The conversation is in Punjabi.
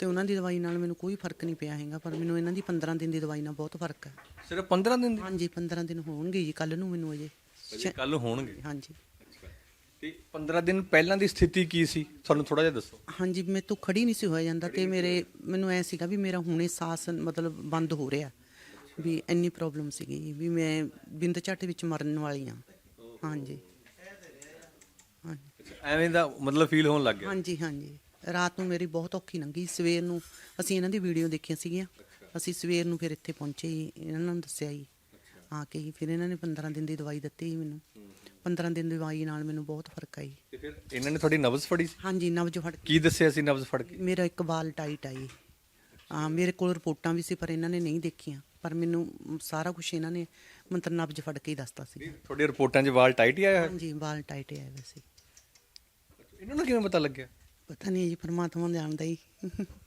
ਤੇ ਉਹਨਾਂ ਦੀ ਦਵਾਈ ਨਾਲ ਮੈਨੂੰ ਕੋਈ ਫ਼ਰਕ ਨਹੀਂ ਪਿਆ ਹੈਗਾ ਪਰ ਮੈਨੂੰ ਇਹਨਾਂ ਦੀ 15 ਦਿਨ ਦੀ ਦਵਾਈ ਨਾਲ ਬਹੁਤ ਫ਼ਰਕ ਹੈ। ਸਿਰਫ 15 ਦਿਨ ਹਾਂਜੀ 15 ਦਿਨ ਹੋਣਗੇ ਜੀ ਕੱਲ ਨੂੰ ਮੈਨੂੰ ਅਜੇ। ਕੱਲ ਹੋਣਗੇ? ਹਾਂਜੀ। ਤੇ 15 ਦਿਨ ਪਹਿਲਾਂ ਦੀ ਸਥਿਤੀ ਕੀ ਸੀ? ਤੁਹਾਨੂੰ ਥੋੜਾ ਜਿਹਾ ਦੱਸੋ। ਹਾਂਜੀ ਮੈਂ ਤੋਂ ਖੜੀ ਨਹੀਂ ਸੀ ਹੋਇਆ ਜਾਂਦਾ ਤੇ ਮੇਰੇ ਮੈਨੂੰ ਐ ਸੀਗਾ ਵੀ ਮੇਰਾ ਹੁਣੇ ਸਾਹ ਮਤਲਬ ਬੰਦ ਹੋ ਰਿਹਾ ਵੀ ਇੰਨੀ ਪ੍ਰੋਬਲਮ ਸੀਗੀ ਵੀ ਮੈਂ ਬਿੰਦ ਝੱਟ ਵਿੱਚ ਮਰਨ ਵਾਲੀ ਹਾਂਜੀ। ਹਾਂਜੀ। ਐਵੇਂ ਦਾ ਮਤਲਬ ਫੀਲ ਹੋਣ ਲੱਗ ਗਿਆ। ਹਾਂਜੀ ਹਾਂਜੀ। ਰਾਤ ਨੂੰ ਮੇਰੀ ਬਹੁਤ ਔਖੀ ਲੰਘੀ। ਸਵੇਰ ਨੂੰ ਅਸੀਂ ਇਹਨਾਂ ਦੀ ਵੀਡੀਓ ਦੇਖੀਆਂ ਸੀਗੀਆਂ। ਅਸੀਂ ਸਵੇਰ ਨੂੰ ਫਿਰ ਇੱਥੇ ਪਹੁੰਚੇ ਜੀ ਇਹਨਾਂ ਨੂੰ ਦੱਸਿਆ ਜੀ। ਆ ਕੇ ਜੀ ਫਿਰ ਇਹਨਾਂ ਨੇ 15 ਦਿਨ ਦੀ ਦਵਾਈ ਦਿੱਤੀ ਜੀ ਮੈਨੂੰ। 15 ਦਿਨ ਦੀ ਦਵਾਈ ਨਾਲ ਮੈਨੂੰ ਬਹੁਤ ਫ਼ਰਕ ਆਈ। ਤੇ ਫਿਰ ਇਹਨਾਂ ਨੇ ਤੁਹਾਡੀ ਨਬਜ਼ ਫੜੀ ਸੀ? ਹਾਂਜੀ ਨਬਜ ਫੜ ਕੇ। ਦੱਸਿਆ ਸੀ ਨਬਜ਼ ਫੜ ਕੇ? ਮੇਰਾ ਇੱਕ ਬਾਲ ਟਾਈਟ ਆਈ ਆ ਮੇਰੇ ਕੋਲ ਰਿਪੋਰਟਾਂ ਵੀ ਸੀ ਪਰ ਇਹਨਾਂ ਨੇ ਨਹੀਂ ਦੇਖੀਆਂ। ਪਰ ਮੈਨੂੰ ਸਾਰਾ ਕੁਝ ਇਹਨਾਂ ਨੇ ਮੰਤਰ ਨਬਜ ਫੜ ਕੇ ਹੀ ਦੱਸਤਾ ਸੀ। ਤੁਹਾਡੀ ਰਿਪੋਰਟਾਂ 'ਚ ਵਾਲ ਟਾਈਟ ਹੀ ਆਇਆ ਹੋਇਆ? ਹਾਂਜੀ ਬਾਲ ਟਾਈਟ ਆਏ ਵੈਸੇ। ਇਹਨਾਂ ਨੂੰ ਕਿਵੇਂ ਪਤਾ ਲੱਗਿਆ? ਪਤਾ ਨਹੀਂ ਜੀ ਪਰਮਾਤਮਾ ਜਾਣਦਾ ਹੀ।